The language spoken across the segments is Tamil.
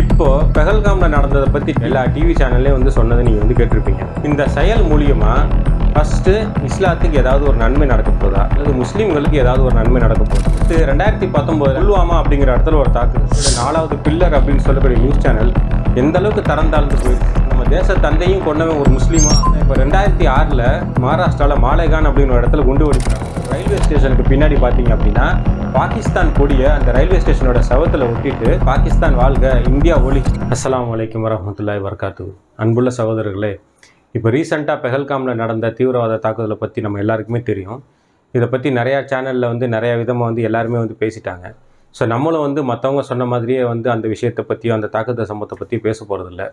இப்போ பெஹல்காமில் நடந்ததை பத்தி எல்லா டிவி சேனல்லையும் வந்து சொன்னதை நீங்க வந்து கேட்டிருப்பீங்க. இந்த செயல் மூலியமா ஃபஸ்ட்டு இஸ்லாத்துக்கு ஏதாவது ஒரு நன்மை நடக்க போதா? அல்லது முஸ்லீம்களுக்கு ஏதாவது ஒரு நன்மை நடக்க போதா? இது ரெண்டாயிரத்தி பத்தொம்போது புல்வாமா அப்படிங்கிற இடத்துல ஒரு தாக்குதல். இந்த நாலாவது பில்லர் அப்படின்னு சொல்லக்கூடிய நியூஸ் சேனல் எந்த அளவுக்கு தரம் தாழ்ந்து போயிருக்கு நம்ம தேச தந்தையும் கொண்டவன் ஒரு முஸ்லீமா? இப்போ ரெண்டாயிரத்தி ஆறில் மகாராஷ்டிராவில் மாலேகான் அப்படிங்கிற இடத்துல குண்டு வெடிச்சாங்க ரயில்வே ஸ்டேஷனுக்கு பின்னாடி பார்த்தீங்க அப்படின்னா பாகிஸ்தான் கொடியை அந்த ரயில்வே ஸ்டேஷனோட சவத்தில் ஒட்டிட்டு பாகிஸ்தான் வாழ்க இந்தியா ஒளி. அஸ்லாம் அலைக்கும் வரமத்துல்லாய் வர்காத்து அன்புள்ள சகோதரர்களே இப்போ ரீசெண்டாக பெஹல்காமில் நடந்த தீவிரவாத தாக்குதலை பற்றி நம்ம எல்லாருக்குமே தெரியும். இதை பற்றி நிறையா சேனலில் வந்து நிறையா விதமாக வந்து எல்லாருமே வந்து பேசிட்டாங்க. ஸோ நம்மளும் வந்து மற்றவங்க சொன்ன மாதிரியே வந்து அந்த விஷயத்தை பற்றியும் அந்த தாக்குதல் சம்பவத்தை பற்றி பேச போகிறதில்ல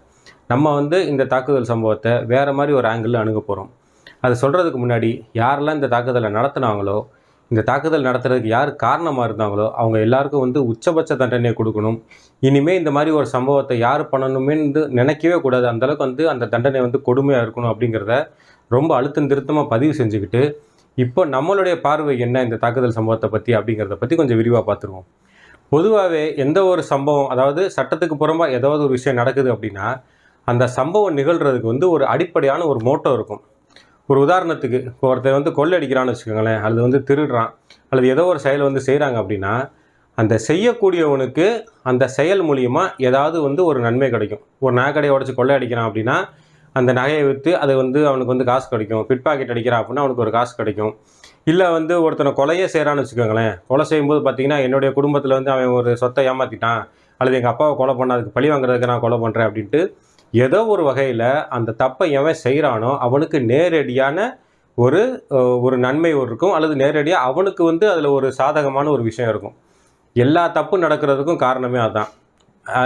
நம்ம வந்து இந்த தாக்குதல் சம்பவத்தை வேறு மாதிரி ஒரு ஆங்கிளில் அணுக போகிறோம் அதை சொல்கிறதுக்கு முன்னாடி யாரெல்லாம் இந்த தாக்குதலை நடத்துனாங்களோ இந்த தாக்குதல் நடத்துறதுக்கு யார் காரணமாக இருந்தாங்களோ அவங்க எல்லாருக்கும் வந்து உச்சபட்ச தண்டனையை கொடுக்கணும். இனிமேல் இந்த மாதிரி ஒரு சம்பவத்தை யார் பண்ணணுமேன்னு நினைக்கவே கூடாது. அந்த அளவுக்கு வந்து அந்த தண்டனை வந்து கொடுமையாக இருக்கணும் அப்படிங்கிறத ரொம்ப அழுத்தம் திருத்தமாக பதிவு செஞ்சுக்கிட்டு இப்போ நம்மளுடைய பார்வை என்ன இந்த தாக்குதல் சம்பவத்தை பற்றி அப்படிங்கிறத பற்றி கொஞ்சம் விரிவாக பார்த்துருவோம் பொதுவாகவே எந்த ஒரு சம்பவம் அதாவது சட்டத்துக்கு புறம்பாக ஏதாவது ஒரு விஷயம் நடக்குது அப்படின்னா அந்த சம்பவம் நிகழ்கிறதுக்கு வந்து ஒரு அடிப்படையான ஒரு மோட்டோ இருக்கும். ஒரு உதாரணத்துக்கு இப்போ ஒருத்தர் வந்து கொள்ளடிக்கிறான்னு வச்சுக்கோங்களேன் அல்லது வந்து திருடுறான் அல்லது ஏதோ ஒரு செயலை வந்து செய்கிறாங்க அப்படின்னா அந்த செய்யக்கூடியவனுக்கு அந்த செயல் மூலியமாக ஏதாவது வந்து ஒரு நன்மை கிடைக்கும். ஒரு நகைக்கடையை உடச்சி கொள்ளை அடிக்கிறான் அப்படின்னா அந்த நகையை விற்று அது வந்து அவனுக்கு வந்து காசு கிடைக்கும். பிட் பாக்கெட் அடிக்கிறான் அப்படின்னா அவனுக்கு ஒரு காசு கிடைக்கும். இல்லை வந்து ஒருத்தனை கொலையே செய்கிறான்னு வச்சுக்கோங்களேன் கொலை செய்யும்போது பார்த்திங்கன்னா என்னுடைய குடும்பத்தில் வந்து அவன் ஒரு சொத்தை ஏமாற்றிட்டான் அல்லது எங்கள் அப்பாவை கொலை பண்ண அதுக்கு பழி வாங்குறதுக்கு நான் கொலை பண்ணுறேன் அப்படின்ட்டு ஏதோ ஒரு வகையில் அந்த தப்பை எவன் செய்கிறானோ அவனுக்கு நேரடியான ஒரு ஒரு நன்மை ஒரு இருக்கும் அல்லது நேரடியாக அவனுக்கு வந்து அதில் ஒரு சாதகமான ஒரு விஷயம் இருக்கும். எல்லா தப்பு நடக்கிறதுக்கும் காரணமே அதுதான்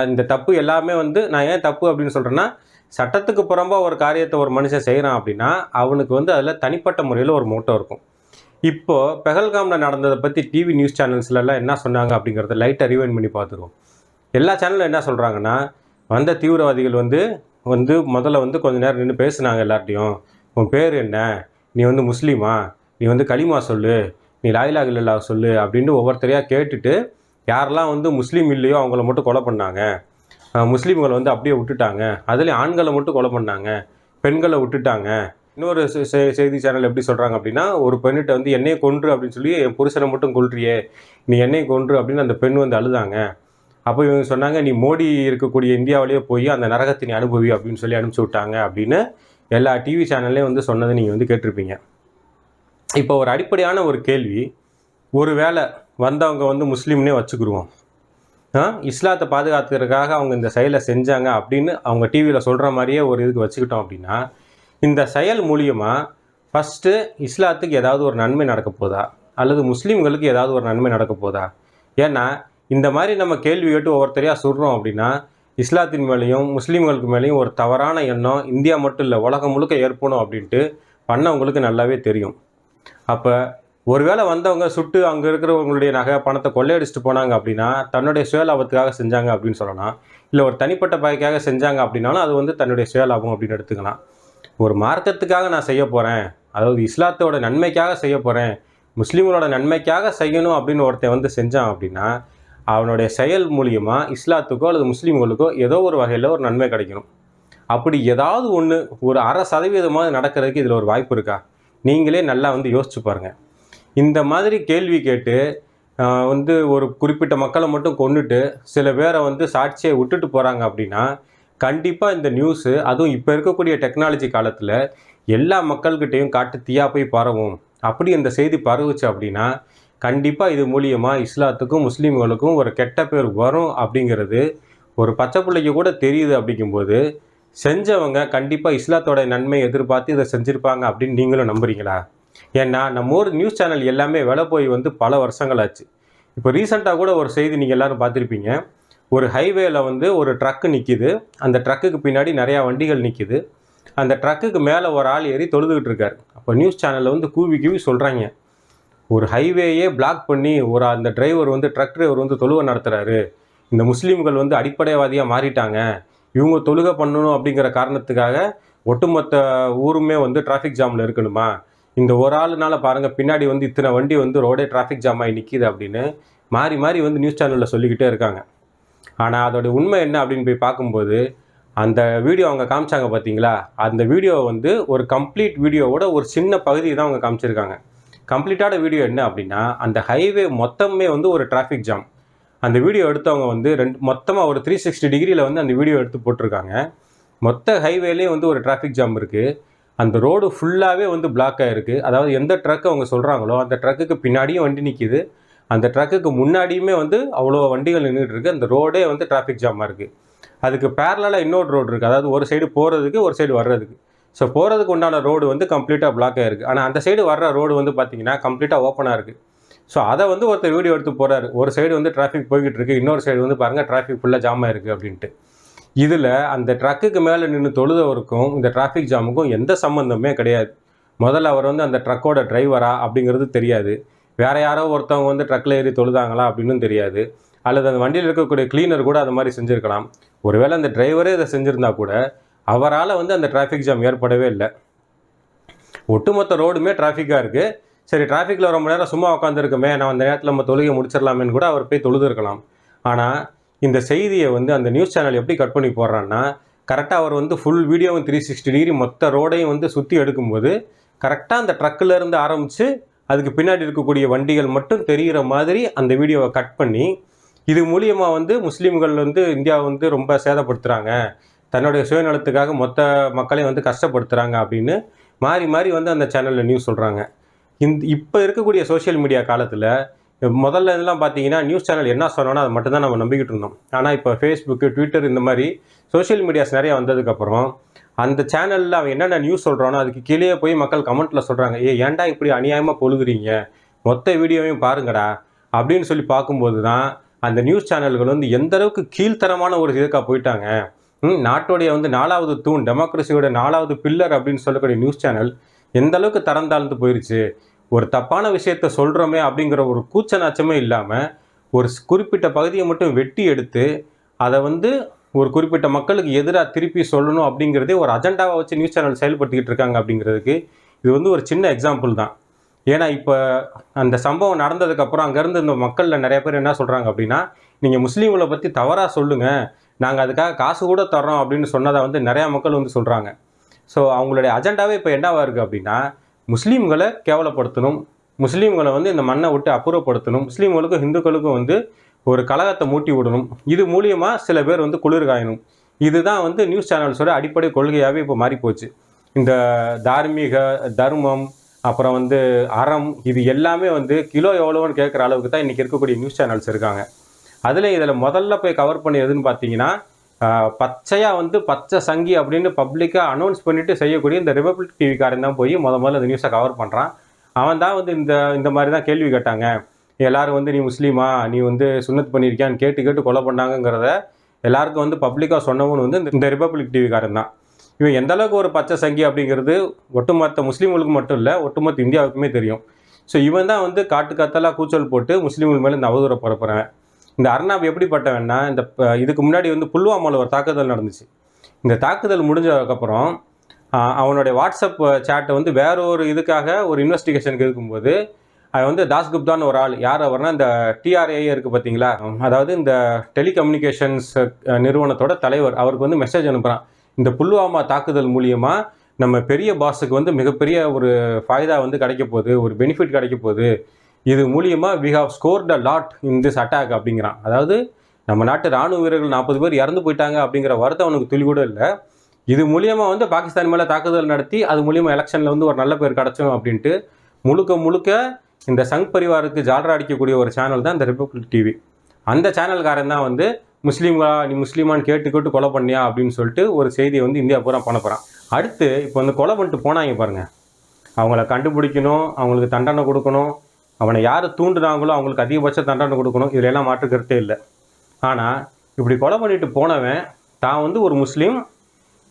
இந்த தப்பு எல்லாமே வந்து நான் ஏன் தப்பு அப்படின்னு சொல்கிறேன்னா சட்டத்துக்கு புறம்பாக ஒரு காரியத்தை ஒரு மனுஷன் செய்கிறான் அப்படின்னா அவனுக்கு வந்து அதில் தனிப்பட்ட முறையில் ஒரு மோட்டோ இருக்கும். இப்போது பெஹல்காமில் நடந்ததை பற்றி டிவி நியூஸ் சேனல்ஸ்லலாம் என்ன சொன்னாங்க அப்படிங்கிறத லைட்டாக ரிவைன் பண்ணி பார்த்துருவோம் எல்லா சேனலும் என்ன சொல்கிறாங்கன்னா வந்த தீவிரவாதிகள் வந்து வந்து முதல்ல வந்து கொஞ்ச நேரம் நின்று பேசுனாங்க எல்லார்ட்டையும். உன் பேர் என்ன? நீ வந்து முஸ்லீமா? நீ வந்து களிமா சொல்லு? நீ லாயிலாக இல்லா சொல்லு? அப்படின்ட்டு ஒவ்வொருத்தரையாக கேட்டுட்டு யாரெல்லாம் வந்து முஸ்லீம் இல்லையோ அவங்கள மட்டும் கொலை பண்ணாங்க. முஸ்லீம்களை வந்து அப்படியே விட்டுட்டாங்க. அதுலேயும் ஆண்களை மட்டும் கொலை பண்ணாங்க. பெண்களை விட்டுட்டாங்க. இன்னொரு செய்தி சேனல் எப்படி சொல்கிறாங்க அப்படின்னா ஒரு பெண்ணிட்ட வந்து என்னையை கொன்று அப்படின்னு சொல்லி என் புருஷனை மட்டும் கொள்றியே நீ என்னையை கொன்று அப்படின்னு அந்த பெண் வந்து அழுதாங்க. அப்போ இவங்க சொன்னாங்க நீ மோடி இருக்கக்கூடிய இந்தியாவிலேயே போய் அந்த நரகத்தை நீ அனுபவி அப்படின்னு சொல்லி அனுப்பிச்சி விட்டாங்க அப்படின்னு எல்லா டிவி சேனல்லையும் வந்து சொன்னதை நீங்கள் வந்து கேட்டிருப்பீங்க. இப்போ ஒரு அடிப்படையான ஒரு கேள்வி ஒரு வேளை வந்தவங்க வந்து முஸ்லீம்னே வச்சுக்கிடுவோம் இஸ்லாத்தை பாதுகாத்துக்கிறதுக்காக அவங்க இந்த செயலை செஞ்சாங்க அப்படின்னு அவங்க டிவியில் சொல்கிற மாதிரியே ஒரு இதுக்கு வச்சுக்கிட்டோம் அப்படின்னா இந்த செயல் மூலியமாக ஃபஸ்ட்டு இஸ்லாத்துக்கு ஏதாவது ஒரு நன்மை நடக்க போதா? அல்லது முஸ்லீம்களுக்கு ஏதாவது ஒரு நன்மை நடக்க போதா? ஏன்னா இந்த மாதிரி நம்ம கேள்வி கேட்டு ஒவ்வொருத்தரையாக சொல்கிறோம் அப்படின்னா இஸ்லாத்தின் மேலேயும் முஸ்லீம்களுக்கு மேலேயும் ஒரு தவறான எண்ணம் இந்தியா மட்டும் இல்லை உலகம் முழுக்க ஏற்படும் அப்படின்ட்டு பண்ணவங்களுக்கு நல்லாவே தெரியும். அப்போ ஒருவேளை வந்தவங்க சுட்டு அங்கே இருக்கிறவங்களுடைய நகை பணத்தை கொள்ளையடிச்சிட்டு போனாங்க அப்படின்னா தன்னுடைய சுயலாபத்துக்காக செஞ்சாங்க அப்படின்னு சொல்லலாம். இல்லை ஒரு தனிப்பட்ட பகைக்காக செஞ்சாங்க அப்படின்னாலும் அது வந்து தன்னுடைய சுயலாபம் அப்படின்னு எடுத்துக்கலாம். ஒரு மார்க்கத்துக்காக நான் செய்ய போகிறேன் அதாவது இஸ்லாத்தோட நன்மைக்காக செய்ய போகிறேன் முஸ்லீம்களோட நன்மைக்காக செய்யணும் அப்படின்னு ஒருத்தன் வந்து செஞ்சான் அப்படின்னா அவனுடைய செயல் மூலியமாக இஸ்லாத்துக்கோ அல்லது முஸ்லீம்களுக்கோ ஏதோ ஒரு வகையில் ஒரு நன்மை கிடைக்கணும். அப்படி ஏதாவது ஒன்று ஒரு அரை சதவீதமாக நடக்கிறதுக்கு இதில் ஒரு வாய்ப்பு இருக்கா? நீங்களே நல்லா வந்து யோசிச்சு பாருங்கள் இந்த மாதிரி கேள்வி கேட்டு வந்து ஒரு குறிப்பிட்ட மக்களை மட்டும் கொண்டுட்டு சில பேரை வந்து சாட்சியை விட்டுட்டு போகிறாங்க அப்படின்னா கண்டிப்பாக இந்த நியூஸு அதுவும் இப்போ இருக்கக்கூடிய டெக்னாலஜி காலத்தில் எல்லா மக்கள்கிட்டையும் காட்டு தீயாக போய் பரவும். அப்படி இந்த செய்தி பரவுச்சு அப்படின்னா கண்டிப்பாக இது மூலியமாக இஸ்லாத்துக்கும் முஸ்லீம்களுக்கும் ஒரு கெட்ட பேர் வரும் அப்படிங்கிறது ஒரு பச்சை பிள்ளைக்கு கூட தெரியுது அப்படிங்கும்போது செஞ்சவங்க கண்டிப்பாக இஸ்லாத்தோட நன்மை எதிர்பார்த்து இதை செஞ்சுருப்பாங்க அப்படின்னு நீங்களும் நம்புறீங்களா? ஏன்னா நம்ம ஊர் நியூஸ் சேனல் எல்லாமே விலை போய் வந்து பல வருஷங்கள் ஆச்சு இப்போ ரீசெண்டாக கூட ஒரு செய்தி நீங்கள் எல்லாரும் பார்த்துருப்பீங்க. ஒரு ஹைவேல வந்து ஒரு ட்ரக்கு நிற்கிது அந்த ட்ரக்குக்கு பின்னாடி நிறையா வண்டிகள் நிற்கிது அந்த ட்ரக்குக்கு மேலே ஒரு ஆள் ஏறி தொழுதுகிட்டு இருக்கார். அப்போ நியூஸ் சேனலில் வந்து கூவி கூவி சொல்கிறாங்க ஒரு ஹைவேயே பிளாக் பண்ணி ஒரு அந்த டிரைவர் வந்து ட்ரக் டிரைவர் வந்து தொழுகை நடத்துகிறாரு இந்த முஸ்லீம்கள் வந்து அடிப்படைவாதியாக மாறிட்டாங்க. இவங்க தொழுகை பண்ணணும் அப்படிங்கிற காரணத்துக்காக ஒட்டுமொத்த ஊருமே வந்து டிராஃபிக் ஜாமில் இருக்கணுமா? இந்த ஒரு ஆளுனால பாருங்கள் பின்னாடி வந்து இத்தனை வண்டி வந்து ரோடே டிராஃபிக் ஜாம் ஆகி நிற்கிது அப்படின்னு மாறி மாறி வந்து நியூஸ் சேனலில் சொல்லிக்கிட்டே இருக்காங்க. ஆனால் அதோட உண்மை என்ன அப்படின்னு போய் பார்க்கும்போது அந்த வீடியோ அவங்க காமிச்சாங்க பார்த்தீங்களா அந்த வீடியோ வந்து ஒரு கம்ப்ளீட் வீடியோவோட ஒரு சின்ன பகுதி தான் அவங்க காமிச்சிருக்காங்க. கம்ப்ளீட்டான வீடியோ என்ன அப்படின்னா அந்த ஹைவே மொத்தமே வந்து ஒரு டிராஃபிக் ஜாம் அந்த வீடியோ எடுத்தவங்க வந்து ரெண்டு மொத்தமாக ஒரு த்ரீ சிக்ஸ்டி டிகிரியில் வந்து அந்த வீடியோ எடுத்து போட்டிருக்காங்க. மொத்த ஹைவேலேயே வந்து ஒரு டிராஃபிக் ஜாம் இருக்குது அந்த ரோடு ஃபுல்லாகவே வந்து பிளாக் ஆகிருக்கு அதாவது எந்த ட்ரக் அவங்க சொல்கிறாங்களோ அந்த ட்ரக்குக்கு பின்னாடியும் வண்டி நிற்கிது அந்த ட்ரக்குக்கு முன்னாடியுமே வந்து அவ்வளோ வண்டிகள் நின்றுட்டு இருக்குது அந்த ரோடே வந்து டிராஃபிக் ஜாமாக இருக்குது அதுக்கு பேரலாக இன்னொரு ரோடு இருக்குது அதாவது ஒரு சைடு போகிறதுக்கு ஒரு சைடு வர்றதுக்கு. ஸோ போகிறதுக்கு உண்டான ரோடு வந்து கம்ப்ளீட்டாக பிளாக் ஆகிருக்கு ஆனால் அந்த சைடு வர்ற ரோடு வந்து பார்த்தீங்கன்னா கம்ப்ளீட்டாக ஓப்பனாக இருக்குது ஸோ அதை வந்து ஒருத்தர் வீடியோ எடுத்து போகிறாரு ஒரு சைடு வந்து டிராஃபிக் போய்கிட்டு இருக்கு. இன்னொரு சைடு வந்து பாருங்கள் டிராஃபிக் ஃபுல்லாக ஜாம் ஆயிருக்கு அப்படின்ட்டு. இதில் அந்த ட்ரக்குக்கு மேலே நின்று தொழுதவருக்கும் இந்த டிராஃபிக் ஜாமுக்கும் எந்த சம்மந்தமே கிடையாது. முதல்ல அவர் வந்து அந்த ட்ரக்கோட டிரைவரா அப்படிங்கிறது தெரியாது. வேறு யாரோ ஒருத்தவங்க வந்து ட்ரக்கில் ஏறி தொழுதாங்களா அப்படின்னு தெரியாது. அல்லது அந்த வண்டியில் இருக்கக்கூடிய கிளீனர் கூட அது மாதிரி செஞ்சுருக்கலாம். ஒருவேளை அந்த டிரைவரே இதை செஞ்சுருந்தா கூட அவரால் வந்து அந்த டிராஃபிக் ஜாம் ஏற்படவே இல்லை. ஒட்டுமொத்த ரோடுமே டிராஃபிக்காக இருக்குது சரி டிராஃபிக்கில் ரொம்ப நேரம் சும்மா உட்காந்துருக்குமே நான் அந்த நேரத்தில் நம்ம தொழுகை முடிச்சிடலாமேன்னு கூட அவர் போய் தொழுதுருக்கலாம். ஆனால் இந்த செய்தியை வந்து அந்த நியூஸ் சேனல் எப்படி கட் பண்ணி போடுறான்னா கரெக்டாக அவர் வந்து ஃபுல் வீடியோவும் த்ரீ சிக்ஸ்டி டிகிரி மொத்த ரோடையும் வந்து சுற்றி எடுக்கும்போது கரெக்டாக அந்த ட்ரக்கில் இருந்து ஆரம்பித்து அதுக்கு பின்னாடி இருக்கக்கூடிய வண்டிகள் மட்டும் தெரிகிற மாதிரி அந்த வீடியோவை கட் பண்ணி இது மூலியமாக வந்து முஸ்லீம்கள் வந்து இந்தியாவை வந்து ரொம்ப சேதப்படுத்துகிறாங்க தன்னுடைய சுயநலத்துக்காக மொத்த மக்களையும் வந்து கஷ்டப்படுத்துகிறாங்க அப்படின்னு மாறி மாறி வந்து அந்த சேனலில் நியூஸ் சொல்கிறாங்க இந்த இப்போ இருக்கக்கூடிய சோஷியல் மீடியா காலத்தில் முதல்ல இதெல்லாம் பார்த்தீங்கன்னா நியூஸ் சேனல் என்ன சொன்னோன்னா அதை மட்டும்தான் நம்ம நம்பிக்கிட்டு இருந்தோம். ஆனால் இப்போ ஃபேஸ்புக்கு ட்விட்டர் இந்த மாதிரி சோஷியல் மீடியாஸ் நிறைய வந்ததுக்கப்புறம் அந்த சேனலில் அவன் என்னென்ன நியூஸ் சொல்கிறானோ அதுக்கு கீழே போய் மக்கள் கமெண்ட்டில் சொல்கிறாங்க ஏ ஏன்டா இப்படி அநியாயமாக பொழுகுறீங்க மொத்த வீடியோவையும் பாருங்கடா அப்படின்னு சொல்லி பார்க்கும்போது தான் அந்த நியூஸ் சேனல்கள் வந்து எந்த அளவுக்கு கீழ்த்தரமான ஒரு இதுக்காக போயிட்டாங்க. நாட்டுடைய வந்து நாலாவது தூண் டெமோக்ரஸியோட நாலாவது பில்லர் அப்படின்னு சொல்லக்கூடிய நியூஸ் சேனல் எந்த அளவுக்கு தரம் தாழ்ந்து போயிருச்சு ஒரு தப்பான விஷயத்த சொல்கிறோமே அப்படிங்கிற ஒரு கூச்ச நாச்சமே இல்லாமல் ஒரு குறிப்பிட்ட பகுதியை மட்டும் வெட்டி எடுத்து அதை வந்து ஒரு குறிப்பிட்ட மக்களுக்கு எதிராக திருப்பி சொல்லணும் அப்படிங்கிறதே ஒரு அஜெண்டாவை வச்சு நியூஸ் சேனல் செயல்படுத்திக்கிட்டு இருக்காங்க அப்படிங்கிறதுக்கு இது வந்து ஒரு சின்ன எக்ஸாம்பிள் தான். ஏன்னா இப்போ அந்த சம்பவம் நடந்ததுக்கப்புறம் அங்கேருந்து இந்த மக்களில் நிறைய பேர் என்ன சொல்கிறாங்க அப்படின்னா நீங்கள் முஸ்லீம்களை பற்றி தவறாக சொல்லுங்கள் நாங்கள் அதுக்காக காசு கூட தர்றோம் அப்படின்னு சொன்னதை வந்து நிறையா மக்கள் வந்து சொல்கிறாங்க ஸோ அவங்களுடைய அஜெண்டாவே இப்போ என்னவாக இருக்குது அப்படின்னா முஸ்லீம்களை கேவலப்படுத்தணும். முஸ்லீம்களை வந்து இந்த மண்ணை விட்டு அப்புறப்படுத்தணும். முஸ்லீம்களுக்கும் ஹிந்துக்களுக்கும் வந்து ஒரு கலகத்தை மூட்டி விடணும். இது மூலியமாக சில பேர் வந்து குளிர் காயணும். இதுதான் வந்து நியூஸ் சேனல்ஸோட அடிப்படை கொள்கையாகவே இப்போ மாறிப்போச்சு. இந்த தார்மீக தர்மம் அப்புறம் வந்து அறம் இது எல்லாமே வந்து கிலோ எவ்வளோன்னு கேட்குற அளவுக்கு தான் இன்றைக்கி இருக்கக்கூடிய நியூஸ் சேனல்ஸ் இருக்காங்க. அதில் இதில் முதல்ல போய் கவர் பண்ணி எதுன்னு பார்த்தீங்கன்னா பச்சையாக வந்து பச்சை சங்கி அப்படின்னு பப்ளிக்காக அனௌன்ஸ் பண்ணிவிட்டு செய்யக்கூடிய இந்த ரிபப்ளிக் டிவிக்காரன் தான் போய் முத முதல்ல இந்த நியூஸை கவர் பண்ணுறான் அவன் தான் வந்து இந்த இந்த மாதிரி தான் கேள்வி கேட்டாங்க. எல்லோரும் வந்து நீ முஸ்லீமா? நீ வந்து சுண்ணத் பண்ணியிருக்கியான்னு கேட்டு கேட்டு கொலை பண்ணாங்கங்கிறத எல்லாருக்கும் வந்து பப்ளிக்காக சொன்னவன் வந்து இந்த- ரிபப்ளிக் டிவிக்காரன் தான். இவன் எந்த அளவுக்கு ஒரு பச்சை சங்கி அப்படிங்கிறது ஒட்டுமொத்த முஸ்லீம்களுக்கு மட்டும் இல்லை ஒட்டுமொத்த இந்தியாவுக்குமே தெரியும். ஸோ இவன் தான் வந்து காட்டு கத்தலாக கூச்சல் போட்டு முஸ்லீம்கள் மேலே இந்த அவதூறை பரப்புகிறேன் இந்த அர்னாப் எப்படிப்பட்டவன்னா இந்த ப- இதுக்கு முன்னாடி வந்து புல்வாமாவில் ஒரு தாக்குதல் நடந்துச்சு. இந்த தாக்குதல் முடிஞ்சதுக்கப்புறம் அவனுடைய வாட்ஸ்அப் சேட்டை வந்து வேற ஒரு இதுக்காக ஒரு இன்வெஸ்டிகேஷனுக்கு இருக்கும்போது அது வந்து தாஸ்குப்தான்னு ஒரு ஆள் யார் அவர்னா இந்த டிஆர்ஏ இருக்குது பார்த்தீங்களா அதாவது இந்த டெலிகம்யூனிகேஷன்ஸ் நிறுவனத்தோட தலைவர் அவருக்கு வந்து மெசேஜ் அனுப்புகிறான் இந்த புல்வாமா தாக்குதல் மூலியமாக நம்ம பெரிய பாஸுக்கு வந்து மிகப்பெரிய ஒரு ஃபாய்தா வந்து கிடைக்க போகுது ஒரு பெனிஃபிட் கிடைக்க போகுது. இது மூலியமாக we have scored a lot in this attack அப்படிங்கிறான். அதாவது நம்ம நாட்டு ராணுவ வீரர்கள் நாற்பது பேர் இறந்து போயிட்டாங்க அப்படிங்கிற வருத்தம் அவனுக்கு துளி கூட இல்லை. இது மூலியமாக வந்து பாகிஸ்தான் மேலே தாக்குதல் நடத்தி அது மூலியமாக எலெக்ஷனில் வந்து ஒரு நல்ல பேர் கிடச்சோம் அப்படின்ட்டு முழுக்க முழுக்க இந்த சங் பரிவாருக்கு ஜால்ரா அடிக்கக்கூடிய ஒரு சேனல் தான் இந்த ரிப்பப்ளிக் டிவி அந்த சேனல்காரன் தான் வந்து முஸ்லீம்களா நீ முஸ்லீமான்னு கேட்டு கேட்டு கொலை பண்ணியா அப்படின்னு சொல்லிட்டு ஒரு செய்தியை வந்து இந்தியா பூரா பண்ண போகிறான் அடுத்து இப்போ வந்து கொலை பண்ணிட்டு போனாங்க பாருங்கள் அவங்கள கண்டுபிடிக்கணும் அவங்களுக்கு தண்டனை கொடுக்கணும் அவனை யார் தூண்டுனாங்களோ அவங்களுக்கு அதிகபட்ச தண்டனை கொடுக்கணும். இதுல எல்லாம் மாற்று கருத்தே இல்லை. ஆனால் இப்படி கொலை பண்ணிட்டு போனவன் தான் வந்து ஒரு முஸ்லீம்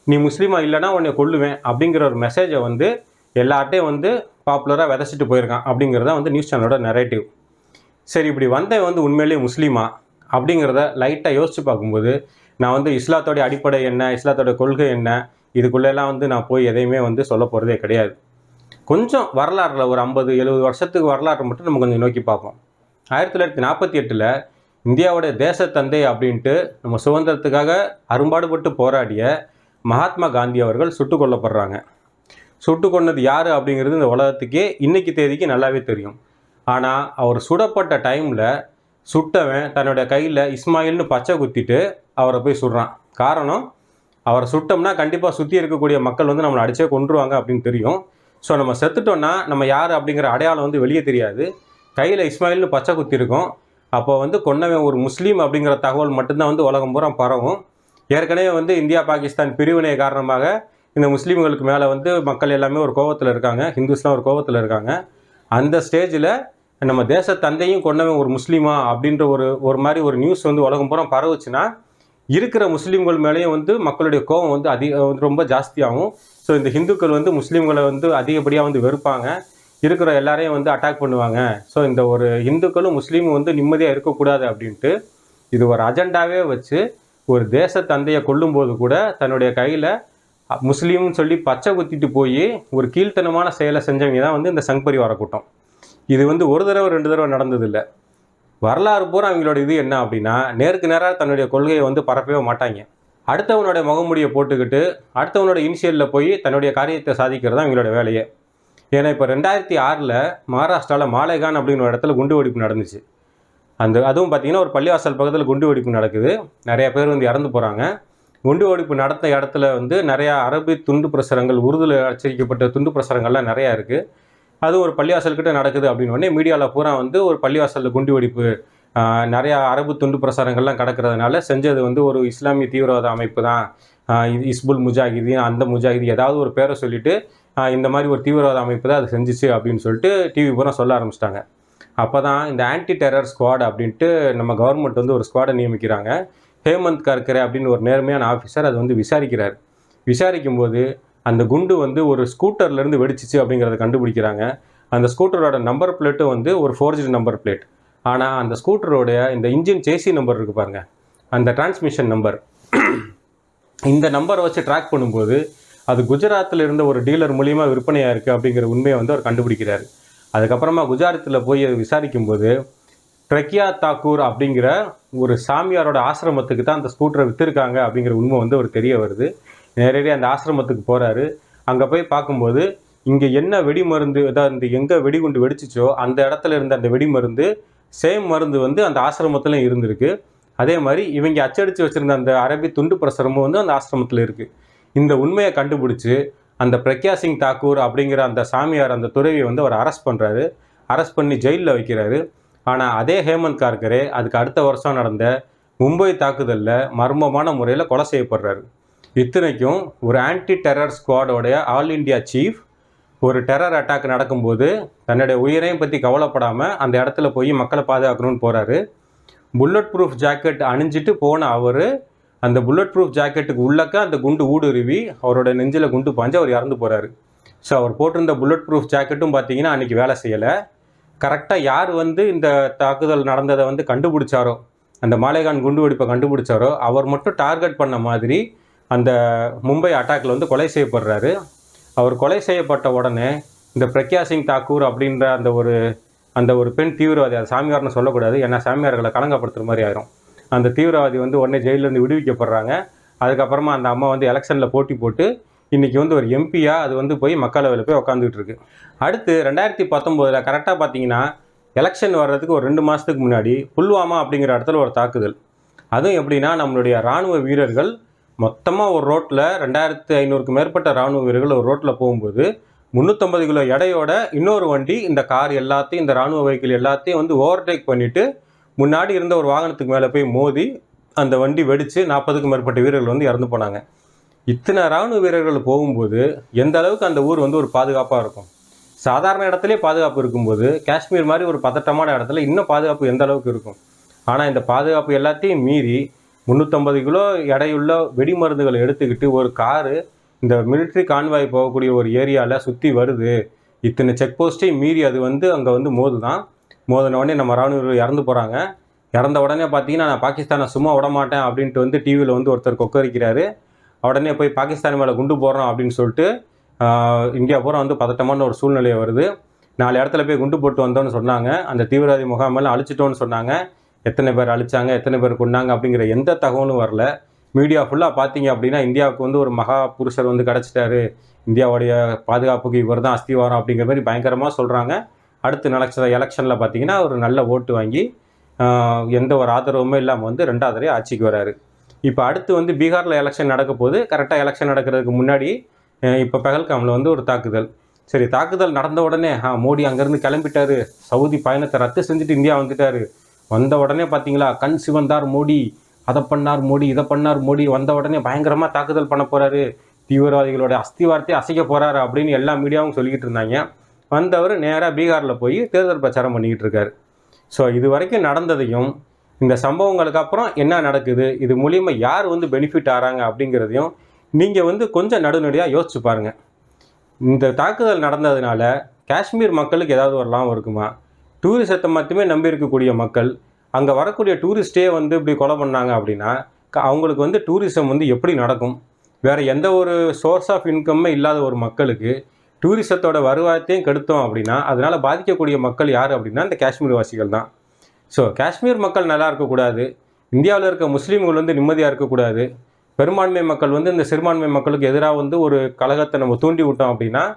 நீ முஸ்லீமாக இல்லைன்னா உன்னை கொள்ளுவேன் அப்படிங்கிற ஒரு மெசேஜை வந்து எல்லார்ட்டையும் வந்து பாப்புலராக விதைச்சிட்டு போயிருக்கான் அப்படிங்கிறத வந்து நியூஸ் சேனலோட நெரேட்டிவ் சரி இப்படி வந்தவன் வந்து உண்மையிலேயே முஸ்லீமா அப்படிங்கிறத லைட்டாக யோசித்து பார்க்கும்போது நான் வந்து இஸ்லாத்தோடைய அடிப்படை என்ன இஸ்லாத்தோட கொள்கை என்ன இதுக்குள்ளெல்லாம் வந்து நான் போய் எதையுமே வந்து சொல்ல போகிறதே கிடையாது. கொஞ்சம் வரலாறில் ஒரு ஐம்பது எழுபது வருஷத்துக்கு வரலாறு மட்டும் நம்ம கொஞ்சம் நோக்கி பார்ப்போம். ஆயிரத்தி தொள்ளாயிரத்தி நாற்பத்தி எட்டில் இந்தியாவோடைய தேசத்தந்தை அப்படின்ட்டு நம்ம சுதந்திரத்துக்காக அரும்பாடுபட்டு போராடிய மகாத்மா காந்தி அவர்கள் சுட்டு கொல்லப்படுறாங்க. சுட்டு கொன்னது யார் அப்படிங்கிறது இந்த உலகத்துக்கே இன்னைக்கு தேதிக்கு நல்லாவே தெரியும். ஆனால் அவர் சுடப்பட்ட டைமில் சுட்டவன் தன்னுடைய கையில் இஸ்மாயில்னு பச்சை குத்திட்டு அவரை போய் சுடுறான். காரணம் அவரை சுட்டோம்னா கண்டிப்பாக சுற்றி இருக்கக்கூடிய மக்கள் வந்து நம்மளை அடித்தே கொண்டுருவாங்க அப்படின்னு தெரியும். ஸோ நம்ம செத்துட்டோன்னா நம்ம யார் அப்படிங்கிற அடையாளம் வந்து வெளியே தெரியாது. கையில் இஸ்மாயில்னு பச்சை குத்தி இருக்கும். அப்போ வந்து கொன்னவன் ஒரு முஸ்லீம் அப்படிங்கிற தகவல் மட்டும்தான் வந்து உலகம் பூரா பரவும். ஏற்கனவே வந்து இந்தியா பாகிஸ்தான் பிரிவினை காரணமாக இந்த முஸ்லீம்களுக்கு மேலே வந்து மக்கள் எல்லாமே ஒரு கோவத்தில் இருக்காங்க. ஹிந்துஸ்லாம் ஒரு கோவத்தில் இருக்காங்க. அந்த ஸ்டேஜில் நம்ம தேச தந்தையும் கொண்டவன் ஒரு முஸ்லீமா அப்படின்ற ஒரு ஒரு மாதிரி ஒரு நியூஸ் வந்து உலகம் பூரா பரவுச்சுன்னா இருக்கிற முஸ்லீம்கள் மேலேயும் வந்து மக்களுடைய கோபம் வந்து அதிக வந்து ரொம்ப ஜாஸ்தியாகும். ஸோ இந்த ஹிந்துக்கள் வந்து முஸ்லீம்களை வந்து அதிகப்படியாக வந்து வெறுப்பாங்க. இருக்கிற எல்லாரையும் வந்து அட்டாக் பண்ணுவாங்க. ஸோ இந்த ஒரு இந்துக்களும் முஸ்லீமும் வந்து நிம்மதியாக இருக்கக்கூடாது அப்படின்ட்டு இது ஒரு அஜெண்டாவே வச்சு ஒரு தேச தந்தையை கொல்லும்போது கூட தன்னுடைய கையில் முஸ்லீம்னு சொல்லி பச்சை குத்திட்டு போய் ஒரு கீழ்த்தனமான செயலை செஞ்சவங்க தான் வந்து இந்த சங் பரிவார கூட்டம். இது வந்து ஒரு தடவை ரெண்டு தடவை நடந்ததில்லை. வரலாறு பூரா அவங்களோட இது என்ன அப்படின்னா நேருக்கு நேராக தன்னுடைய கொள்கையை வந்து பரப்பவே மாட்டாங்க. அடுத்தவனுடைய முகமுடியை போட்டுக்கிட்டு அடுத்தவனோட இனிஷியலில் போய் தன்னுடைய காரியத்தை சாதிக்கிறது தான் அவங்களோட வேலையே. ஏன்னா இப்போ ரெண்டாயிரத்தி ஆறில் மகாராஷ்டிராவில் மாலேகான் அப்படிங்கிற இடத்துல குண்டு வெடிப்பு நடந்துச்சு. அந்த அதுவும் பார்த்தீங்கன்னா ஒரு பள்ளிவாசல் பக்கத்தில் குண்டு வெடிப்பு நடக்குது. நிறைய பேர் வந்து இறந்து போகிறாங்க குண்டு வெடிப்பு நடந்த இடத்துல வந்து நிறையா அரபி துண்டு பிரசுரங்கள் உருதுல அச்சரிக்கப்பட்ட துண்டு பிரசுரங்கள்லாம் நிறையா இருக்குது அது ஒரு பள்ளிவாசல்கிட்ட நடக்குது அப்படின்னு உடனே மீடியாவில் பூரா வந்து ஒரு பள்ளிவாசலில் குண்டு வெடிப்பு நிறையா அரபு துண்டு பிரசாரங்கள்லாம் கிடக்கிறதுனால செஞ்சது வந்து ஒரு இஸ்லாமிய தீவிரவாத அமைப்பு தான் இது இஸ்புல் முஜாஹிதீன் அந்த முஜாஹிதி ஏதாவது ஒரு பேரை சொல்லிட்டு இந்த மாதிரி ஒரு தீவிரவாத அமைப்பு தான் அது செஞ்சுச்சு அப்படின்னு சொல்லிட்டு டிவி பூரா சொல்ல ஆரம்பிச்சிட்டாங்க. அப்போ தான் இந்த ஆன்டி டெரர் ஸ்குவாட் அப்படின்ட்டு நம்ம கவர்மெண்ட் வந்து ஒரு ஸ்குவாடை நியமிக்கிறாங்க. ஹேமந்த் கர்கரே அப்படின்னு ஒரு நேர்மையான ஆஃபீஸர் அது வந்து விசாரிக்கிறார். விசாரிக்கும் போது அந்த குண்டு வந்து ஒரு ஸ்கூட்டர்லேருந்து வெடிச்சிச்சு அப்படிங்கிறத கண்டுபிடிக்கிறாங்க. அந்த ஸ்கூட்டரோட நம்பர் பிளேட்டு வந்து ஒரு ஃபோர்ஜி நம்பர் பிளேட். ஆனால் அந்த ஸ்கூட்டரோடைய இந்த இன்ஜின் சேசி நம்பர் இருக்குது பாருங்க. அந்த டிரான்ஸ்மிஷன் நம்பர். இந்த நம்பரை வச்சு ட்ராக் பண்ணும்போது அது குஜராத்தில் இருந்த ஒரு டீலர் மூலியமாக விற்பனையாக இருக்குது அப்படிங்கிற உண்மையை வந்து அவர் கண்டுபிடிக்கிறாரு. அதுக்கப்புறமா குஜராத்தில் போய் அதை விசாரிக்கும்போது பிரக்யா தாக்கூர் அப்படிங்கிற ஒரு சாமியாரோட ஆசிரமத்துக்கு தான் அந்த ஸ்கூட்டரை விற்றுருக்காங்க அப்படிங்கிற உண்மை வந்து அவர் தெரிய வருது. நேரடியாக அந்த ஆசிரமத்துக்கு போகிறாரு அங்கே போய் பார்க்கும்போது இங்கே என்ன வெடி மருந்து அதாவது இந்த எங்கே வெடிகுண்டு வெடிச்சிச்சோ அந்த இடத்துல இருந்த அந்த வெடி மருந்து சேம் மருந்து வந்து அந்த ஆசிரமத்திலும் இருந்திருக்கு. அதே மாதிரி இவங்க அச்சடித்து வச்சுருந்த அந்த அரபி துண்டு பிரசுரமும் வந்து அந்த ஆசிரமத்தில் இருக்குது இந்த உண்மையை கண்டுபிடிச்சி அந்த பிரக்யா சிங் தாக்கூர் அப்படிங்கிற அந்த சாமியார் அந்த துறவியை வந்து அவர் அரெஸ்ட் பண்ணுறாரு அரெஸ்ட் பண்ணி ஜெயிலில் வைக்கிறாரு. ஆனால் அதே ஹேமந்த் கார்கரே அதுக்கு அடுத்த வருஷம் நடந்த மும்பை தாக்குதலில் மர்மமான முறையில் கொலை செய்யப்படுறாரு. இத்தனைக்கும் ஒரு ஆன்டி டெரர் ஸ்குவாடோடைய ஆல் இந்தியா சீஃப் ஒரு டெரர் அட்டாக் நடக்கும்போது தன்னுடைய உயிரையும் பற்றி கவலைப்படாமல் அந்த இடத்துல போய் மக்களை பாதுகாக்கணும்னு போகிறாரு புல்லட் ப்ரூஃப் ஜாக்கெட் அணிஞ்சிட்டு போன அவர் அந்த புல்லட் ப்ரூஃப் ஜாக்கெட்டுக்கு உள்ளக்க அந்த குண்டு ஊடுருவி அவரோட நெஞ்சில் குண்டு பாஞ்சு அவர் இறந்து போகிறாரு ஸோ அவர் போட்டிருந்த புல்லட் ப்ரூஃப் ஜாக்கெட்டும் பார்த்தீங்கன்னா அன்றைக்கி வேலை செய்யலை. கரெக்டாக யார் வந்து இந்த தாக்குதல் நடந்ததை வந்து கண்டுபிடிச்சாரோ அந்த மாலேகான் குண்டு வெடிப்பை கண்டுபிடிச்சாரோ அவர் மட்டும் டார்கெட் பண்ண மாதிரி அந்த மும்பை அட்டாக்ல வந்து கொலை செய்யப்படுறாரு. அவர் கொலை செய்யப்பட்ட உடனே இந்த பிரக்யா சிங் தாக்கூர் அப்படின்ற அந்த ஒரு அந்த ஒரு பெண் தீவிரவாதி அது சாமியார்னு சொல்லக்கூடாது ஏன்னா சாமியார்களை கலங்கப்படுத்துகிற மாதிரி ஆயிரும். அந்த தீவிரவாதி வந்து உடனே ஜெயிலேருந்து விடுவிக்கப்படுறாங்க. அதுக்கப்புறமா அந்த அம்மா வந்து எலெக்ஷனில் போட்டி போட்டு இன்றைக்கி வந்து ஒரு எம்பியாக அது வந்து போய் மக்களவையில் போய் உட்காந்துட்டு இருக்கு. அடுத்து ரெண்டாயிரத்தி பத்தொம்போதில் கரெக்டாக பார்த்தீங்கன்னா எலெக்ஷன் வர்றதுக்கு ஒரு ரெண்டு மாதத்துக்கு முன்னாடி புல்வாமா அப்படிங்கிற இடத்துல ஒரு தாக்குதல். அதுவும் எப்படின்னா நம்மளுடைய இராணுவ வீரர்கள் மொத்தமாக ஒரு ரோட்டில் ரெண்டாயிரத்து ஐநூறுக்கு மேற்பட்ட இராணுவ வீரர்கள் ஒரு ரோட்டில் போகும்போது முந்நூற்றம்பது கிலோ எடையோட இன்னொரு வண்டி இந்த கார் எல்லாத்தையும் இந்த இராணுவ வெஹிக்கிள் எல்லாத்தையும் வந்து ஓவர்டேக் பண்ணிவிட்டு முன்னாடி இருந்த ஒரு வாகனத்துக்கு மேலே போய் மோதி அந்த வண்டி வெடித்து நாற்பதுக்கும் மேற்பட்ட வீரர்கள் வந்து இறந்து போனாங்க. இத்தனை இராணுவ வீரர்கள் போகும்போது எந்த அளவுக்கு அந்த ஊர் வந்து ஒரு பாதுகாப்பாக இருக்கும்? சாதாரண இடத்துலேயே பாதுகாப்பு இருக்கும்போது காஷ்மீர் மாதிரி ஒரு பதட்டமான இடத்துல இன்னும் பாதுகாப்பு எந்த அளவுக்கு இருக்கும்? ஆனால் இந்த பாதுகாப்பு எல்லாத்தையும் மீறி முந்நூற்றம்பது கிலோ எடையுள்ள வெடிமருந்துகளை எடுத்துக்கிட்டு ஒரு காரு இந்த மிலிட்ரி கான்வாய் போகக்கூடிய ஒரு ஏரியாவில் சுற்றி வருது. இத்தனை செக் போஸ்ட்டையும் மீறி அது வந்து அங்கே வந்து மோது தான் மோதின உடனே நம்ம ராணுவர்கள் இறந்து போகிறாங்க இறந்த உடனே பார்த்தீங்கன்னா நான் பாகிஸ்தானை சும்மா விட மாட்டேன் அப்படின்ட்டு வந்து டிவியில் வந்து ஒருத்தர் கொக்கரிக்கிறாரு. உடனே போய் பாகிஸ்தான் மேலே குண்டு போடுறோம் அப்படின்னு சொல்லிட்டு இந்தியா பூரா வந்து பதட்டமான ஒரு சூழ்நிலை வருது. நாலு இடத்துல போய் குண்டு போட்டு வந்தோன்னு சொன்னாங்க. அந்த தீவிரவாதி முகாமெல்லாம் அழிச்சிட்டோன்னு சொன்னாங்க. எத்தனை பேர் அழிச்சாங்க எத்தனை பேர் கொண்டாங்க அப்படிங்கிற எந்த தகவலும் வரல. மீடியா ஃபுல்லாக பார்த்தீங்க அப்படின்னா இந்தியாவுக்கு வந்து ஒரு மகா புருஷர் வந்து கிடச்சிட்டாரு. இந்தியாவுடைய பாதுகாப்புக்கு இவர் தான் அஸ்திவாரம் அப்படிங்கிற மாதிரி பயங்கரமாக சொல்கிறாங்க அடுத்து நடக்கிற எலெக்ஷனில் பார்த்தீங்கன்னா ஒரு நல்ல ஓட்டு வாங்கி எந்த ஒரு ஆதரவுமே இல்லாமல் வந்து ரெண்டாவது ஆட்சிக்கு வராரு. இப்போ அடுத்து வந்து பீகாரில் எலெக்ஷன் நடக்க போது கரெக்டாக எலெக்ஷன் நடக்கிறதுக்கு முன்னாடி இப்போ பெஹல்காமில் வந்து ஒரு தாக்குதல். சரி தாக்குதல் நடந்த உடனே ஆ மோடி அங்கேருந்து கிளம்பிட்டாரு. சவுதி பயணத்தை ரத்து செஞ்சுட்டு இந்தியா வந்துட்டார். வந்த உடனே பார்த்தீங்களா கண் சிவந்தார் மோடி அதை பண்ணார் மோடி இதை பண்ணார் மோடி வந்த உடனே பயங்கரமாக தாக்குதல் பண்ண போகிறாரு தீவிரவாதிகளோட அஸ்திவாரத்தை அசைக்க போகிறாரு அப்படின்னு எல்லா மீடியாவும் சொல்லிக்கிட்டு இருந்தாங்க. வந்தவர் நேராக பீகாரில் போய் தேர்தல் பிரச்சாரம் பண்ணிக்கிட்டு இருக்காரு. ஸோ இது வரைக்கும் நடந்ததையும் இந்த சம்பவங்களுக்கு அப்புறம் என்ன நடக்குது இது மூலியமா யார் வந்து பெனிஃபிட் ஆகிறாங்க அப்படிங்கிறதையும் நீங்கள் வந்து கொஞ்சம் நடுநடியாக யோசிச்சு பாருங்கள் இந்த தாக்குதல் நடந்ததுனால காஷ்மீர் மக்களுக்கு ஏதாவது ஒரு லாபம் இருக்குமா? டூரிசத்தை மட்டுமே நம்பி இருக்கக்கூடிய மக்கள் அங்கே வரக்கூடிய டூரிஸ்டே வந்து இப்படி கொலை பண்ணாங்க அப்படின்னா க- அவங்களுக்கு வந்து டூரிசம் வந்து எப்படி நடக்கும்? வேறு எந்த ஒரு சோர்ஸ் ஆஃப் இன்கம்மே இல்லாத ஒரு மக்களுக்கு டூரிசத்தோட வருவாயத்தையும் கெடுத்தோம் அப்படின்னா அதனால் பாதிக்கக்கூடிய மக்கள் யார் அப்படின்னா இந்த காஷ்மீர் வாசிகள் தான். ஸோ காஷ்மீர் மக்கள் நல்லா இருக்கக்கூடாது. இந்தியாவில் இருக்க முஸ்லீம்கள் வந்து நிம்மதியாக இருக்கக்கூடாது. பெரும்பான்மை மக்கள் வந்து இந்த சிறுபான்மை மக்களுக்கு எதிராக வந்து ஒரு கழகத்தை நம்ம தூண்டி விட்டோம் அப்படின்னா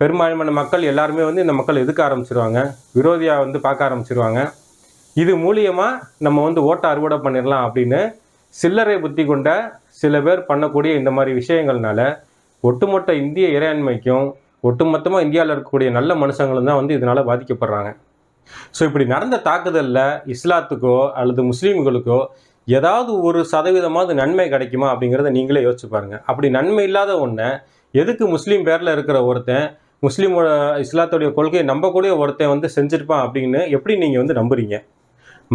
பெரும்பான்மையான மக்கள் எல்லாருமே வந்து இந்த மக்கள் எதுக்க ஆரம்பிச்சிருவாங்க. விரோதியாக வந்து பார்க்க ஆரம்பிச்சிருவாங்க. இது மூலியமாக நம்ம வந்து ஓட்டை அறுவடை பண்ணிடலாம் அப்படின்னு சில்லறை புத்தி கொண்ட சில பேர் பண்ணக்கூடிய இந்த மாதிரி விஷயங்கள்னால ஒட்டுமொத்த இந்திய இறையாண்மைக்கும் ஒட்டுமொத்தமாக இந்தியாவில் இருக்கக்கூடிய நல்ல மனுஷங்களும் தான் வந்து இதனால் பாதிக்கப்படுறாங்க. ஸோ இப்படி நடந்த தாக்குதலில் இஸ்லாத்துக்கோ அல்லது முஸ்லீம்களுக்கோ ஏதாவது ஒரு சதவீதமாவது நன்மை கிடைக்குமா அப்படிங்கிறத நீங்களே யோசிச்சு பாருங்கள் அப்படி நன்மை இல்லாத ஒன்றை எதுக்கு முஸ்லீம் பேரில் இருக்கிற ஒருத்தன் முஸ்லீமோட இஸ்லாத்துடைய கொள்கையை நம்பக்கூடிய ஒருத்தன் வந்து செஞ்சுருப்பான் அப்படின்னு எப்படி நீங்கள் வந்து நம்புறீங்க?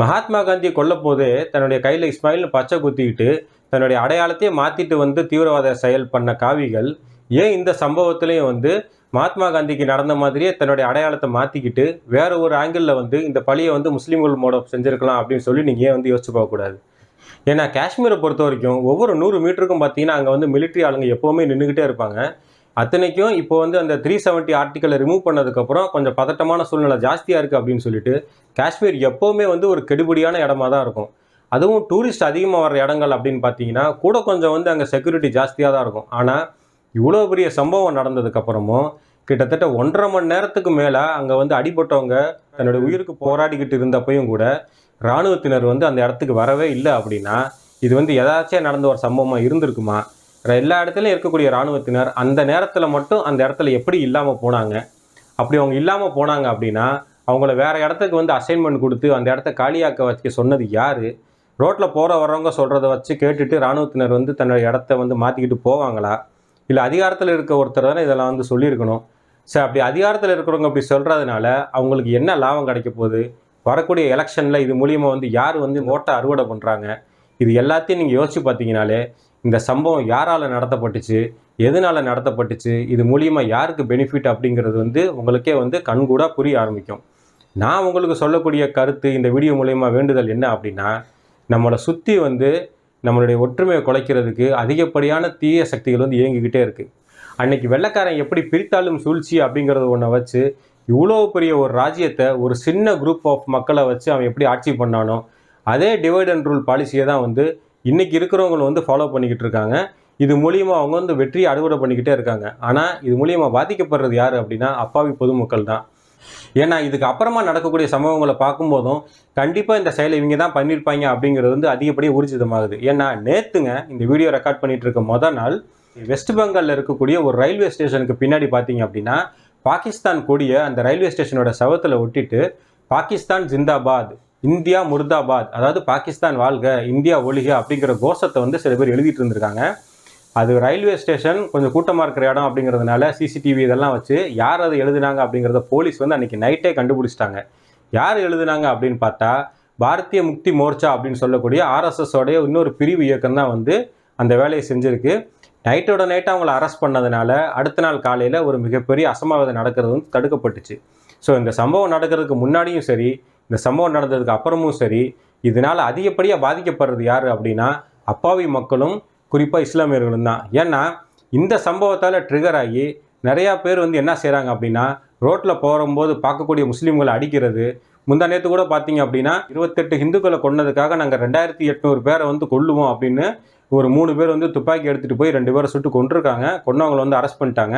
மகாத்மா காந்தி கொல்ல போதே தன்னுடைய கையில் இஸ்மாயில்னு பச்சை குத்திக்கிட்டு தன்னுடைய அடையாளத்தையே மாற்றிட்டு வந்து தீவிரவாத செயல் பண்ண காவிகள் ஏன் இந்த சம்பவத்திலையும் வந்து மகாத்மா காந்திக்கு நடந்த மாதிரியே தன்னுடைய அடையாளத்தை மாற்றிக்கிட்டு வேற ஒரு ஆங்கிளில் வந்து இந்த பழியை வந்து முஸ்லீம்கள் மோட செஞ்சுருக்கலாம் அப்படின்னு சொல்லி நீங்கள் ஏன் வந்து யோசிச்சு போகக்கூடாது ஏன்னா காஷ்மீரை பொறுத்த வரைக்கும் ஒவ்வொரு நூறு மீட்டருக்கும் பார்த்தீங்கன்னா அங்கே வந்து மிலிட்ரி ஆளுங்க எப்போவுமே நின்றுக்கிட்டே இருப்பாங்க. அத்தனைக்கும் இப்போ வந்து அந்த த்ரீ செவன்ட்டி ஆர்டிக்கலை ரிமூவ் பண்ணதுக்கப்புறம் கொஞ்சம் பதட்டமான சூழ்நிலை ஜாஸ்தியாக இருக்குது அப்படின்னு சொல்லிட்டு காஷ்மீர் எப்போவுமே வந்து ஒரு கெடுபிடியான இடமா தான் இருக்கும். அதுவும் டூரிஸ்ட் அதிகமாக வர இடங்கள் அப்படின்னு பார்த்தீங்கன்னா கூட கொஞ்சம் வந்து அங்கே செக்யூரிட்டி ஜாஸ்தியாக தான் இருக்கும். ஆனால் இவ்வளோ பெரிய சம்பவம் நடந்ததுக்கப்புறமும் கிட்டத்தட்ட ஒன்றரை மணி நேரத்துக்கு மேலே அங்கே வந்து அடிபட்டவங்க தன்னுடைய உயிருக்கு போராடிக்கிட்டு இருந்தப்பையும் கூட இராணுவத்தினர் வந்து அந்த இடத்துக்கு வரவே இல்லை அப்படின்னா இது வந்து எதாச்சும் நடந்த ஒரு சம்பவமாக இருந்திருக்குமா? எல்லா இடத்துலையும் இருக்கக்கூடிய இராணுவத்தினர் அந்த நேரத்தில் மட்டும் அந்த இடத்துல எப்படி இல்லாமல் போனாங்க? அப்படி அவங்க இல்லாமல் போனாங்க அப்படின்னா அவங்கள வேறு இடத்துக்கு வந்து அசைன்மெண்ட் கொடுத்து அந்த இடத்த காலியாக்க வச்சு சொன்னது யார்? ரோட்டில் போகிற வர்றவங்க சொல்கிறத வச்சு கேட்டுட்டு இராணுவத்தினர் வந்து தன்னோட இடத்த வந்து மாற்றிக்கிட்டு போவாங்களா? இல்லை அதிகாரத்தில் இருக்க ஒருத்தர் தானே இதெல்லாம் வந்து சொல்லியிருக்கணும்? சரி அப்படி அதிகாரத்தில் இருக்கிறவங்க அப்படி சொல்கிறதுனால அவங்களுக்கு என்ன லாபம் கிடைக்க போகுது? வரக்கூடிய எலெக்ஷனில் இது மூலியமாக வந்து யார் வந்து ஓட்டை அறுவடை பண்ணுறாங்க இது எல்லாத்தையும் நீங்கள் யோசிச்சு பார்த்தீங்கனாலே இந்த சம்பவம் யாரால் நடத்தப்பட்டுச்சு எதனால் நடத்தப்பட்டுச்சு இது மூலியமாக யாருக்கு பெனிஃபிட் அப்படிங்கிறது வந்து உங்களுக்கே வந்து கண்கூடாக புரிய ஆரம்பிக்கும். நான் உங்களுக்கு சொல்லக்கூடிய கருத்து இந்த வீடியோ மூலயமா வேண்டுதல் என்ன அப்படின்னா நம்மளை சுற்றி வந்து நம்மளுடைய ஒற்றுமையை குலைக்கிறதுக்கு அதிகப்படியான தீய சக்திகள் வந்து இயங்கிக்கிட்டே இருக்குது அன்னைக்கு வெள்ளக்காரன் எப்படி பிரித்தாலும் சூழ்ச்சி அப்படிங்கிறது ஒன்றை வச்சு இவ்வளோ பெரிய ஒரு ராஜ்யத்தை ஒரு சின்ன குரூப் ஆஃப் மக்களை வச்சு அவன் எப்படி ஆட்சி பண்ணானோ அதே டிவைட் அண்ட் ரூல் பாலிசியை தான் வந்து இன்றைக்கி இருக்கிறவங்களும் வந்து ஃபாலோ பண்ணிக்கிட்டு இருக்காங்க. இது மூலியமாக அவங்க வந்து வெற்றியை அறுவடை பண்ணிக்கிட்டே இருக்காங்க. ஆனால் இது மூலியமாக பாதிக்கப்படுறது யார் அப்படின்னா அப்பாவி பொதுமக்கள் தான். ஏன்னா இதுக்கு அப்புறமா நடக்கக்கூடிய சம்பவங்களை பார்க்கும்போதும் கண்டிப்பாக இந்த செயலை இவங்க தான் பண்ணியிருப்பாங்க அப்படிங்கிறது வந்து அதிகப்படியே ஊர்ஜிதமாகுது. ஏன்னா நேத்துங்க இந்த வீடியோ ரெக்கார்ட் பண்ணிட்டு இருக்க மொதல் நாள் வெஸ்ட் பெங்காலில் இருக்கக்கூடிய ஒரு ரயில்வே ஸ்டேஷனுக்கு பின்னாடி பார்த்தீங்க அப்படின்னா பாகிஸ்தான் கொடியை அந்த ரயில்வே ஸ்டேஷனோட சவத்தில் ஒட்டிட்டு பாகிஸ்தான் ஜிந்தாபாத் இந்தியா முர்தாபாத் அதாவது பாகிஸ்தான் வாழ்க இந்தியா ஒழிக அப்படிங்கிற கோஷத்தை வந்து சில பேர் எழுதிட்டு இருந்திருக்காங்க. அது ரயில்வே ஸ்டேஷன் கொஞ்சம் கூட்டமாக இருக்கிற இடம் அப்படிங்கிறதுனால சிசிடிவி இதெல்லாம் வச்சு யார் அதை எழுதுனாங்க அப்படிங்கிறத போலீஸ் வந்து அன்றைக்கி நைட்டே கண்டுபிடிச்சிட்டாங்க. யார் எழுதுனாங்க அப்படின்னு பார்த்தா பாரதிய முக்தி மோர்ச்சா அப்படின்னு சொல்லக்கூடிய ஆர்எஸ்எஸோடைய இன்னொரு பிரிவு இயக்கம் தான் வந்து அந்த வேலையை செஞ்சிருக்கு. நைட்டோட நைட்டாக அவங்கள அரெஸ்ட் பண்ணதுனால அடுத்த நாள் காலையில் ஒரு மிகப்பெரிய அசம்பாவிதம் நடக்கிறது வந்து தடுக்கப்பட்டுச்சு. ஸோ இந்த சம்பவம் நடக்கிறதுக்கு முன்னாடியும் சரி இந்த சம்பவம் நடந்ததுக்கு அப்புறமும் சரி இதனால் அதிகப்படியாக பாதிக்கப்படுறது யார் அப்படின்னா அப்பாவி மக்களும் குறிப்பாக இஸ்லாமியர்களும் தான். ஏன்னா இந்த சம்பவத்தால் ட்ரிகர் ஆகி நிறையா பேர் வந்து என்ன செய்கிறாங்க அப்படின்னா ரோட்டில் போகும்போது பார்க்கக்கூடிய முஸ்லீம்களை அடிக்கிறது. முந்தா நேத்து கூட பார்த்தீங்க அப்படின்னா இருபத்தெட்டு ஹிந்துக்களை கொண்டதுக்காக நாங்கள் ரெண்டாயிரத்தி எட்நூறு பேரை வந்து கொள்ளுவோம் அப்படின்னு ஒரு மூணு பேர் வந்து துப்பாக்கி எடுத்துகிட்டு போய் ரெண்டு பேரை சுட்டு கொண்டிருக்காங்க கொண்டவங்களை வந்து அரெஸ்ட் பண்ணிட்டாங்க.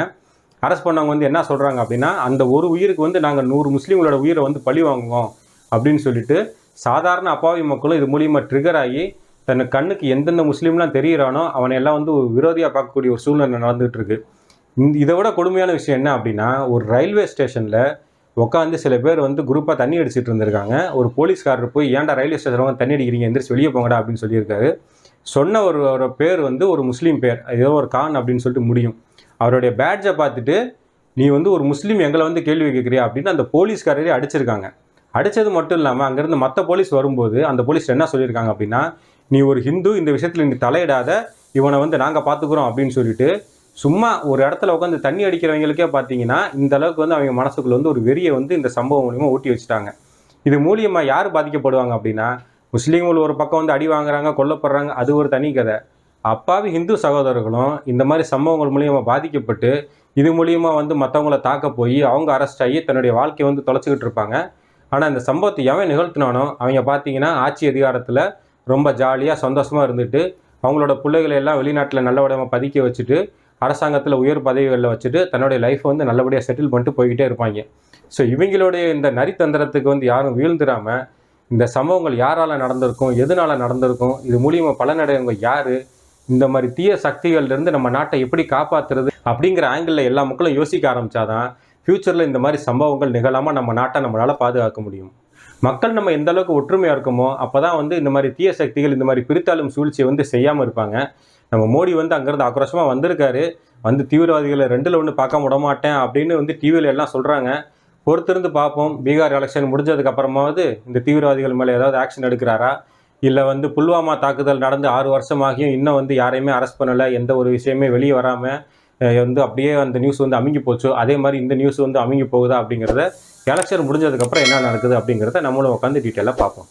அரெஸ்ட் பண்ணவங்க வந்து என்ன சொல்கிறாங்க அப்படின்னா அந்த ஒரு உயிருக்கு வந்து நாங்கள் நூறு முஸ்லீம்களோட உயிரை வந்து பழி வாங்குவோம். அப்படின்னு சொல்லிட்டு சாதாரண அப்பாவி மக்களும் இது மூலியமாக ட்ரிகர் ஆகி தன் கண்ணுக்கு எந்தெந்த முஸ்லீம்லாம் தெரியிறானோ அவனை எல்லாம் வந்து ஒரு விரோதியாக பார்க்கக்கூடிய ஒரு சூழ்நிலை நடந்துகிட்டு இருக்கு. இந்த இதை விட கொடுமையான விஷயம் என்ன அப்படின்னா ஒரு ரயில்வே ஸ்டேஷனில் உட்காந்து சில பேர் வந்து குரூப்பாக தண்ணி அடிச்சுட்டு இருந்திருக்காங்க. ஒரு போலீஸ்காரர் போய் ஏன்டா ரயில்வே ஸ்டேஷனில் தண்ணி அடிக்கிறீங்க? எந்திரிச்சு வெளியே போங்கடா அப்படின்னு சொல்லியிருக்காரு. சொன்ன ஒரு ஒரு பேர் வந்து ஒரு முஸ்லீம் பேர். ஏதோ ஒரு கான் அப்படின்னு சொல்லிட்டு முடியும். அவருடைய பேட்ஜை பார்த்துட்டு நீ வந்து ஒரு முஸ்லீம் எங்களை வந்து கேள்வி கேட்குறியா? அப்படின்னு அந்த போலீஸ்காரரே அடிச்சிருக்காங்க. அடித்தது மட்டும் இல்லாமல் அங்கேருந்து மற்ற போலீஸ் வரும்போது அந்த போலீஸ் என்ன சொல்லியிருக்காங்க அப்படின்னா நீ ஒரு ஹிந்து இந்த விஷயத்தில் நீ தலையிடாத இவனை வந்து நாங்கள் பார்த்துக்குறோம் அப்படின்னு சொல்லிட்டு சும்மா ஒரு இடத்துல உட்காந்து தண்ணி அடிக்கிறவங்களுக்கே பார்த்தீங்கன்னா இந்த அளவுக்கு வந்து அவங்க மனசுக்குள்ள வந்து ஒரு வெறியை வந்து இந்த சம்பவம் மூலியமாக ஊட்டி வச்சுட்டாங்க. இது மூலியமாக யார் பாதிக்கப்படுவாங்க அப்படின்னா முஸ்லீம்கள் ஒரு பக்கம் வந்து அடி வாங்குறாங்க கொல்லப்படுறாங்க அது ஒரு தனி கதை. அப்பாவி ஹிந்து சகோதரர்களும் இந்த மாதிரி சம்பவங்கள் மூலியமாக பாதிக்கப்பட்டு இது மூலியமாக வந்து மற்றவங்கள தாக்க போய் அவங்க அரெஸ்ட் ஆகி தன்னுடைய வாழ்க்கையை வந்து தொலைச்சிக்கிட்டு இருப்பாங்க. ஆனால் இந்த சம்பவத்தை எவன் நிகழ்த்தினானோ அவங்க பார்த்தீங்கன்னா ஆட்சி அதிகாரத்தில் ரொம்ப ஜாலியாக சந்தோஷமாக இருந்துட்டு அவங்களோட பிள்ளைகளை எல்லாம் வெளிநாட்டில் நல்ல விடமாக பதுக்கி வச்சுட்டு அரசாங்கத்தில் உயர் பதவிகளில் வச்சுட்டு தன்னுடைய லைஃப்பை வந்து நல்லபடியாக செட்டில் பண்ணிட்டு போய்கிட்டே இருப்பாங்க. ஸோ இவங்களுடைய இந்த நரித்தந்திரத்துக்கு வந்து யாரும் வீழ்ந்துடாமல் இந்த சம்பவங்கள் யாரால் நடந்திருக்கும் எதனால நடந்திருக்கும் இது மூலியமாக பலனடைவங்க யார் இந்த மாதிரி தீய சக்திகள்லேருந்து நம்ம நாட்டை எப்படி காப்பாத்துறது அப்படிங்கிற ஆங்கிளில் எல்லா மக்களும் யோசிக்க ஆரம்பிச்சாதான் ஃப்யூச்சரில் இந்த மாதிரி சம்பவங்கள் நிகழாமல் நம்ம நாட்டை நம்மளால் பாதுகாக்க முடியும். மக்கள் நம்ம எந்த அளவுக்கு ஒற்றுமையாக இருக்கோமோ அப்போ தான் வந்து இந்த மாதிரி தீய சக்திகள் இந்த மாதிரி பிரித்தாளும் சூழ்ச்சியை வந்து செய்யாமல் இருப்பாங்க. நம்ம மோடி வந்து அங்கேருந்து ஆக்ரோஷமாக வந்திருக்காரு. வந்து தீவிரவாதிகளை ரெண்டில் ஒன்று பார்க்க விட மாட்டேன் அப்படின்னு வந்து டிவியில் எல்லாம் சொல்கிறாங்க பொறுத்திருந்து பார்ப்போம். பீகார் எலெக்ஷன் முடிஞ்சதுக்கு அப்புறமாவது இந்த தீவிரவாதிகள் மேலே ஏதாவது ஆக்ஷன் எடுக்கிறாரா? இல்லை வந்து புல்வாமா தாக்குதல் நடந்து ஆறு வருஷமாகியும் இன்னும் வந்து யாரையுமே அரெஸ்ட் பண்ணலை எந்த ஒரு விஷயமே வெளியே வராமல் வந்து அப்படியே அந்த நியூஸ் வந்து அமுங்கி போச்சோ. அதே மாதிரி இந்த நியூஸ் வந்து அமுங்கி போகுதா அப்படிங்கிறத எலெக்ஷன் முடிஞ்சதுக்கப்புறம் என்ன நடக்குது அப்படிங்கிறத நம்மளும் உட்காந்து டீட்டெயிலாக பார்ப்போம்.